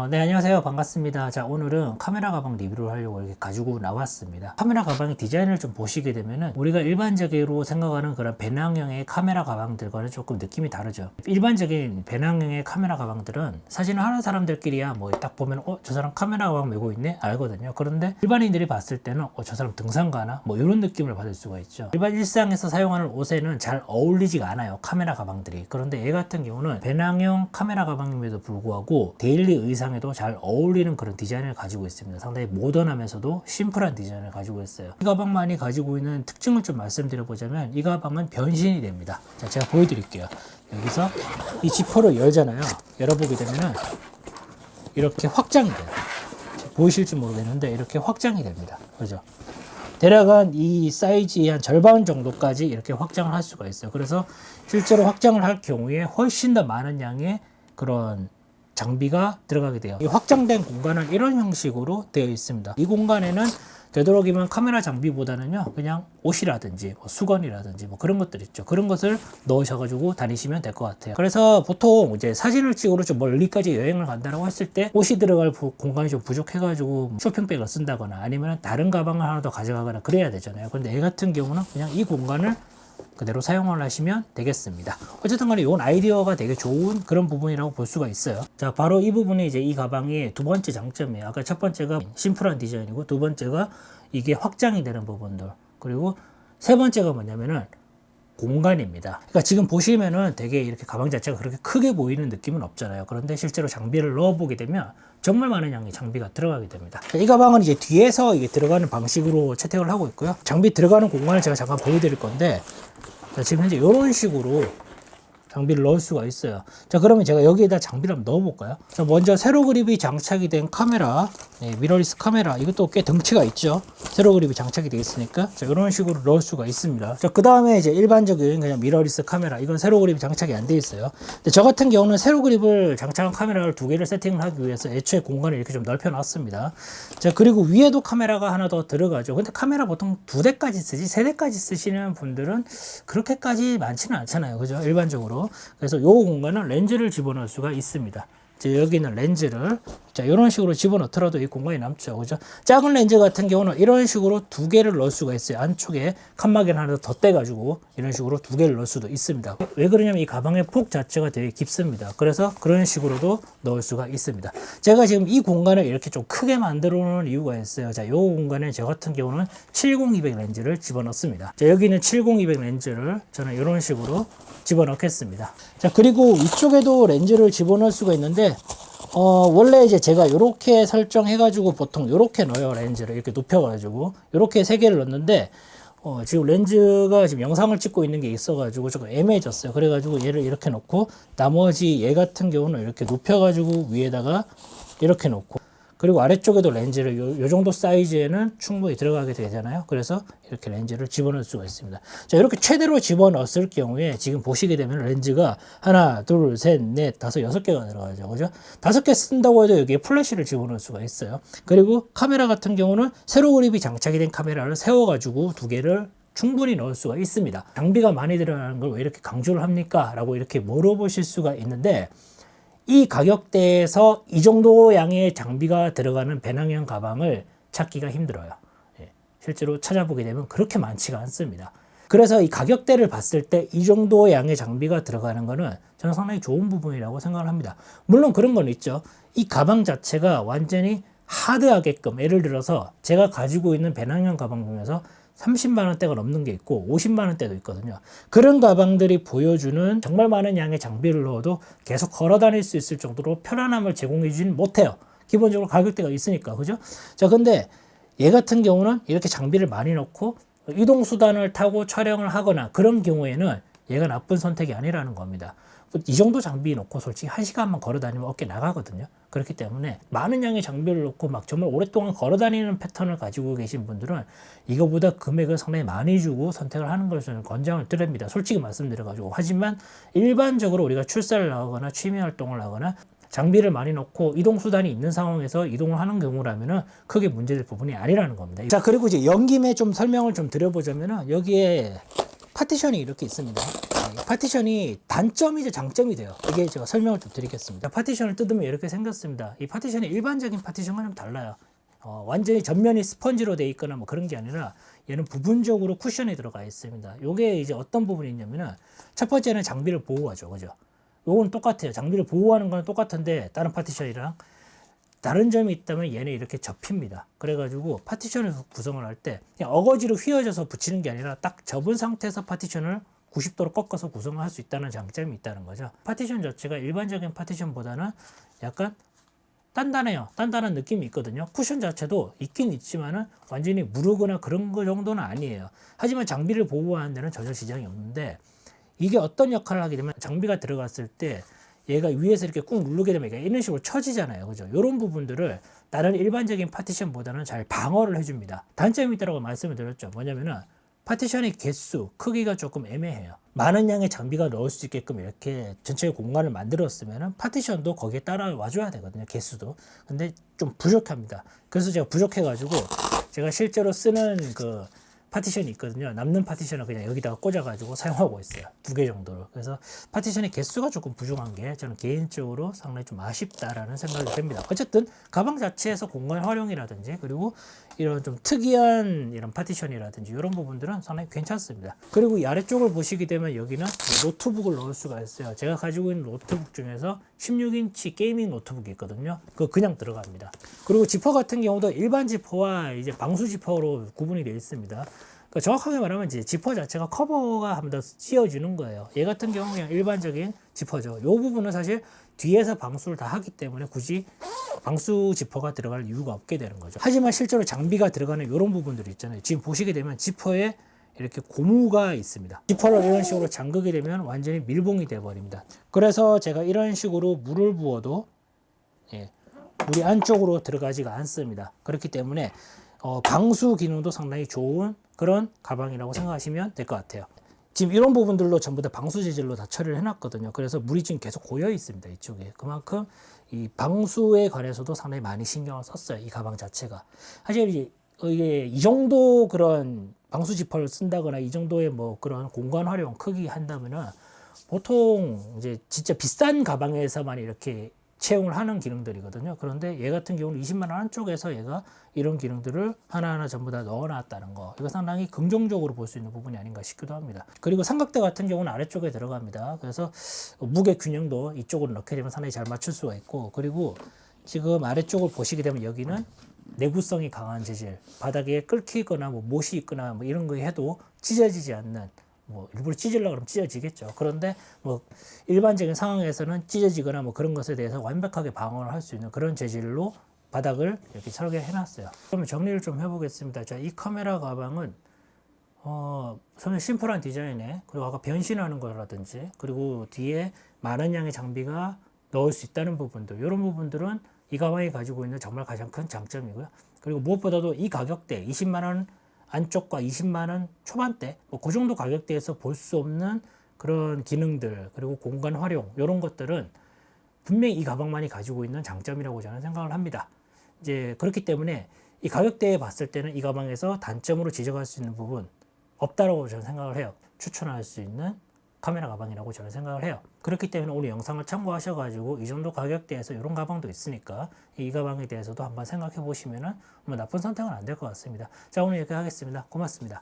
어, 네, 안녕하세요. 반갑습니다. 자, 오늘은 카메라 가방 리뷰를 하려고 이렇게 가지고 나왔습니다. 카메라 가방의 디자인을 좀 보시게 되면은 우리가 일반적으로 생각하는 그런 배낭형의 카메라 가방들과는 조금 느낌이 다르죠. 일반적인 배낭형의 카메라 가방들은 사진을 하는 사람들끼리야 뭐 딱 보면 어, 저 사람 카메라 가방 메고 있네? 알거든요. 그런데 일반인들이 봤을 때는 어, 저 사람 등산 가나? 뭐 이런 느낌을 받을 수가 있죠. 일반 일상에서 사용하는 옷에는 잘 어울리지가 않아요. 카메라 가방들이. 그런데 얘 같은 경우는 배낭형 카메라 가방임에도 불구하고 데일리 의상 에도 잘 어울리는 그런 디자인을 가지고 있습니다. 상당히 모던하면서도 심플한 디자인을 가지고 있어요. 이 가방만이 가지고 있는 특징을 좀 말씀드려보자면 이 가방은 변신이 됩니다. 자, 제가 보여드릴게요. 여기서 이 지퍼를 열잖아요. 열어보게 되면은 이렇게 확장이 돼요. 보이실지 모르겠는데 이렇게 확장이 됩니다. 그죠? 대략 한이 사이즈의 한 절반 정도까지 이렇게 확장을 할 수가 있어요. 그래서 실제로 확장을 할 경우에 훨씬 더 많은 양의 그런 장비가 들어가게 돼요. 이 확장된 공간은 이런 형식으로 되어 있습니다. 이 공간에는 되도록이면 카메라 장비보다는요, 그냥 옷이라든지 뭐 수건이라든지 뭐 그런 것들 있죠. 그런 것을 넣으셔가지고 다니시면 될 것 같아요. 그래서 보통 이제 사진을 찍으러 좀 멀리까지 여행을 간다고 했을 때 옷이 들어갈 부- 공간이 좀 부족해가지고 쇼핑백을 쓴다거나 아니면 다른 가방을 하나 더 가져가거나 그래야 되잖아요. 그런데 얘 같은 경우는 그냥 이 공간을 그대로 사용을 하시면 되겠습니다. 어쨌든 간에 이건 아이디어가 되게 좋은 그런 부분이라고 볼 수가 있어요. 자, 바로 이 부분이 이제 이 가방의 두 번째 장점이에요. 아까 첫 번째가 심플한 디자인이고 두 번째가 이게 확장이 되는 부분들. 그리고 세 번째가 뭐냐면은 공간입니다. 그러니까 지금 보시면은 되게 이렇게 가방 자체가 그렇게 크게 보이는 느낌은 없잖아요. 그런데 실제로 장비를 넣어보게 되면 정말 많은 양의 장비가 들어가게 됩니다. 이 가방은 이제 뒤에서 이게 들어가는 방식으로 채택을 하고 있고요. 장비 들어가는 공간을 제가 잠깐 보여드릴 건데 자, 지금 현재 이런 식으로 장비를 넣을 수가 있어요. 자, 그러면 제가 여기에다 장비를 한번 넣어볼까요? 자, 먼저 세로 그립이 장착이 된 카메라, 네, 미러리스 카메라, 이것도 꽤 덩치가 있죠. 세로 그립이 장착이 되어 있으니까, 자, 이런 식으로 넣을 수가 있습니다. 자, 그 다음에 이제 일반적인 그냥 미러리스 카메라, 이건 세로 그립이 장착이 안돼 있어요. 근데 저 같은 경우는 세로 그립을 장착한 카메라를 두 개를 세팅을 하기 위해서 애초에 공간을 이렇게 좀 넓혀 놨습니다. 자, 그리고 위에도 카메라가 하나 더 들어가죠. 근데 카메라 보통 두 대까지 쓰지, 세 대까지 쓰시는 분들은 그렇게까지 많지는 않잖아요. 그죠? 일반적으로. 그래서 요 공간은 렌즈를 집어넣을 수가 있습니다. 이제 여기 있는 렌즈를 자 이런 식으로 집어넣더라도 이 공간이 남죠. 그죠? 작은 렌즈 같은 경우는 이런 식으로 두 개를 넣을 수가 있어요. 안쪽에 칸막이를 하나 더 떼가지고 이런 식으로 두 개를 넣을 수도 있습니다. 왜 그러냐면 이 가방의 폭 자체가 되게 깊습니다. 그래서 그런 식으로도 넣을 수가 있습니다. 제가 지금 이 공간을 이렇게 좀 크게 만들어 놓은 이유가 있어요. 자 이 공간에 저 같은 경우는 70200 렌즈를 집어넣습니다. 자 여기는 70200 렌즈를 저는 이런 식으로 집어넣겠습니다. 자 그리고 위쪽에도 렌즈를 집어넣을 수가 있는데 어, 원래 이제 제가 이렇게 설정해가지고 보통 이렇게 넣어요, 렌즈를. 이렇게 눕혀가지고. 이렇게 세 개를 넣는데, 어, 지금 렌즈가 지금 영상을 찍고 있는 게 있어가지고 조금 애매해졌어요. 그래가지고 얘를 이렇게 놓고, 나머지 얘 같은 경우는 이렇게 눕혀가지고 위에다가 이렇게 놓고, 그리고 아래쪽에도 렌즈를 요, 요 정도 사이즈에는 충분히 들어가게 되잖아요. 그래서 이렇게 렌즈를 집어넣을 수가 있습니다. 자, 이렇게 최대로 집어넣었을 경우에 지금 보시게 되면 렌즈가 하나, 둘, 셋, 넷, 다섯, 여섯 개가 들어가죠. 그죠? 다섯 개 쓴다고 해도 여기에 플래시를 집어넣을 수가 있어요. 그리고 카메라 같은 경우는 세로 그립이 장착이 된 카메라를 세워가지고 두 개를 충분히 넣을 수가 있습니다. 장비가 많이 들어가는 걸 왜 이렇게 강조를 합니까? 라고 이렇게 물어보실 수가 있는데 이 가격대에서 이 정도 양의 장비가 들어가는 배낭형 가방을 찾기가 힘들어요. 예, 실제로 찾아보게 되면 그렇게 많지가 않습니다. 그래서 이 가격대를 봤을 때 이 정도 양의 장비가 들어가는 거는 저는 상당히 좋은 부분이라고 생각을 합니다. 물론 그런 건 있죠. 이 가방 자체가 완전히 하드하게끔 예를 들어서 제가 가지고 있는 배낭형 가방 중에서 30만 원대가 넘는 게 있고 50만 원대도 있거든요. 그런 가방들이 보여주는 정말 많은 양의 장비를 넣어도 계속 걸어 다닐 수 있을 정도로 편안함을 제공해 주지는 못해요. 기본적으로 가격대가 있으니까. 그죠? 자, 근데 얘 같은 경우는 이렇게 장비를 많이 넣고 이동 수단을 타고 촬영을 하거나 그런 경우에는 얘가 나쁜 선택이 아니라는 겁니다. 이 정도 장비 놓고 솔직히 한 시간만 걸어 다니면 어깨 나가거든요. 그렇기 때문에 많은 양의 장비를 놓고 막 정말 오랫동안 걸어 다니는 패턴을 가지고 계신 분들은 이거보다 금액을 상당히 많이 주고 선택을 하는 것을 저는 권장을 드립니다. 솔직히 말씀드려가지고. 하지만 일반적으로 우리가 출사를 나가거나 취미 활동을 하거나 장비를 많이 넣고 이동 수단이 있는 상황에서 이동을 하는 경우라면은 크게 문제될 부분이 아니라는 겁니다. 자 그리고 이제 연김에 좀 설명을 좀 드려보자면은 여기에 파티션이 이렇게 있습니다. 파티션이 단점이자 장점이 돼요. 이게 제가 설명을 좀 드리겠습니다. 파티션을 뜯으면 이렇게 생겼습니다. 이 파티션이 일반적인 파티션과 좀 달라요. 어, 완전히 전면이 스펀지로 돼 있거나 뭐 그런 게 아니라 얘는 부분적으로 쿠션이 들어가 있습니다. 요게 이제 어떤 부분이 있냐면은 첫 번째는 장비를 보호하죠. 그죠? 요거는 똑같아요. 장비를 보호하는 거는 똑같은데 다른 파티션이랑 다른 점이 있다면 얘는 이렇게 접힙니다. 그래가지고 파티션을 구성을 할 때 어거지로 휘어져서 붙이는 게 아니라 딱 접은 상태에서 파티션을 90도로 꺾어서 구성을 할 수 있다는 장점이 있다는 거죠. 파티션 자체가 일반적인 파티션보다는 약간 단단해요. 단단한 느낌이 있거든요. 쿠션 자체도 있긴 있지만은 완전히 무르거나 그런 거 정도는 아니에요. 하지만 장비를 보호하는 데는 전혀 지장이 없는데 이게 어떤 역할을 하게 되면 장비가 들어갔을 때 얘가 위에서 이렇게 꾹 누르게 되면 얘가 이런 식으로 쳐지잖아요. 그죠? 이런 부분들을 다른 일반적인 파티션보다는 잘 방어를 해줍니다. 단점이 있다고 말씀을 드렸죠. 뭐냐면은 파티션의 개수, 크기가 조금 애매해요. 많은 양의 장비가 넣을 수 있게끔 이렇게 전체 공간을 만들었으면 파티션도 거기에 따라 와줘야 되거든요. 개수도. 근데 좀 부족합니다. 그래서 제가 부족해가지고 제가 실제로 쓰는 그 파티션이 있거든요. 남는 파티션을 그냥 여기다가 꽂아가지고 사용하고 있어요. 두 개 정도로. 그래서 파티션의 개수가 조금 부족한 게 저는 개인적으로 상당히 좀 아쉽다라는 생각이 듭니다. 어쨌든 가방 자체에서 공간 활용이라든지 그리고 이런 좀 특이한 이런 파티션이라든지 이런 부분들은 상당히 괜찮습니다. 그리고 이 아래쪽을 보시게 되면 여기는 노트북을 넣을 수가 있어요. 제가 가지고 있는 노트북 중에서 16인치 게이밍 노트북이 있거든요. 그거 그냥 들어갑니다. 그리고 지퍼 같은 경우도 일반 지퍼와 이제 방수 지퍼로 구분이 되어 있습니다. 그러니까 정확하게 말하면 이제 지퍼 자체가 커버가 한 번 더 씌워지는 거예요. 얘 같은 경우는 그냥 일반적인 지퍼죠. 이 부분은 사실 뒤에서 방수를 다 하기 때문에 굳이 방수 지퍼가 들어갈 이유가 없게 되는 거죠. 하지만 실제로 장비가 들어가는 이런 부분들이 있잖아요. 지금 보시게 되면 지퍼에 이렇게 고무가 있습니다. 지퍼를 이런 식으로 잠그게 되면 완전히 밀봉이 돼 버립니다. 그래서 제가 이런 식으로 물을 부어도 예, 물이 안쪽으로 들어가지가 않습니다. 그렇기 때문에 어, 방수 기능도 상당히 좋은 그런 가방이라고 생각하시면 될 것 같아요. 지금 이런 부분들로 전부 다 방수 재질로 다 처리를 해놨거든요. 그래서 물이 지금 계속 고여 있습니다. 이쪽에. 그만큼 이 방수에 관해서도 상당히 많이 신경을 썼어요. 이 가방 자체가. 사실 이게 이 정도 그런 방수 지퍼를 쓴다거나 이 정도의 뭐 그런 공간 활용 크기 한다면은 보통 이제 진짜 비싼 가방에서만 이렇게 채용을 하는 기능들이거든요. 그런데 얘 같은 경우는 20만 원 한쪽에서 얘가 이런 기능들을 하나하나 전부 다 넣어놨다는 거. 이거 상당히 긍정적으로 볼 수 있는 부분이 아닌가 싶기도 합니다. 그리고 삼각대 같은 경우는 아래쪽에 들어갑니다. 그래서 무게 균형도 이쪽으로 넣게 되면 상당히 잘 맞출 수가 있고 그리고 지금 아래쪽을 보시게 되면 여기는 내구성이 강한 재질, 바닥에 끓기거나 뭐 못이 있거나 뭐 이런 거 해도 찢어지지 않는 뭐 일부러 찢으려고 그러면 찢어지겠죠. 그런데 뭐 일반적인 상황에서는 찢어지거나 뭐 그런 것에 대해서 완벽하게 방어를 할 수 있는 그런 재질로 바닥을 이렇게 설계해 놨어요. 그러면 정리를 좀 해보겠습니다. 자, 이 카메라 가방은 어, 처음에 심플한 디자인에 그리고 아까 변신하는 거라든지 그리고 뒤에 많은 양의 장비가 넣을 수 있다는 부분들 이런 부분들은 이 가방이 가지고 있는 정말 가장 큰 장점이고요. 그리고 무엇보다도 이 가격대 20만 원 안쪽과 20만 원 초반대 뭐 그 정도 가격대에서 볼 수 없는 그런 기능들 그리고 공간 활용 이런 것들은 분명히 이 가방만이 가지고 있는 장점이라고 저는 생각을 합니다. 이제 그렇기 때문에 이 가격대에 봤을 때는 이 가방에서 단점으로 지적할 수 있는 부분 없다라고 저는 생각을 해요. 추천할 수 있는 카메라 가방이라고 저는 생각을 해요. 그렇기 때문에 오늘 영상을 참고하셔가지고 이 정도 가격대에서 이런 가방도 있으니까 이 가방에 대해서도 한번 생각해 보시면은 뭐 나쁜 선택은 안 될 것 같습니다. 자 오늘 여기까지 하겠습니다. 고맙습니다.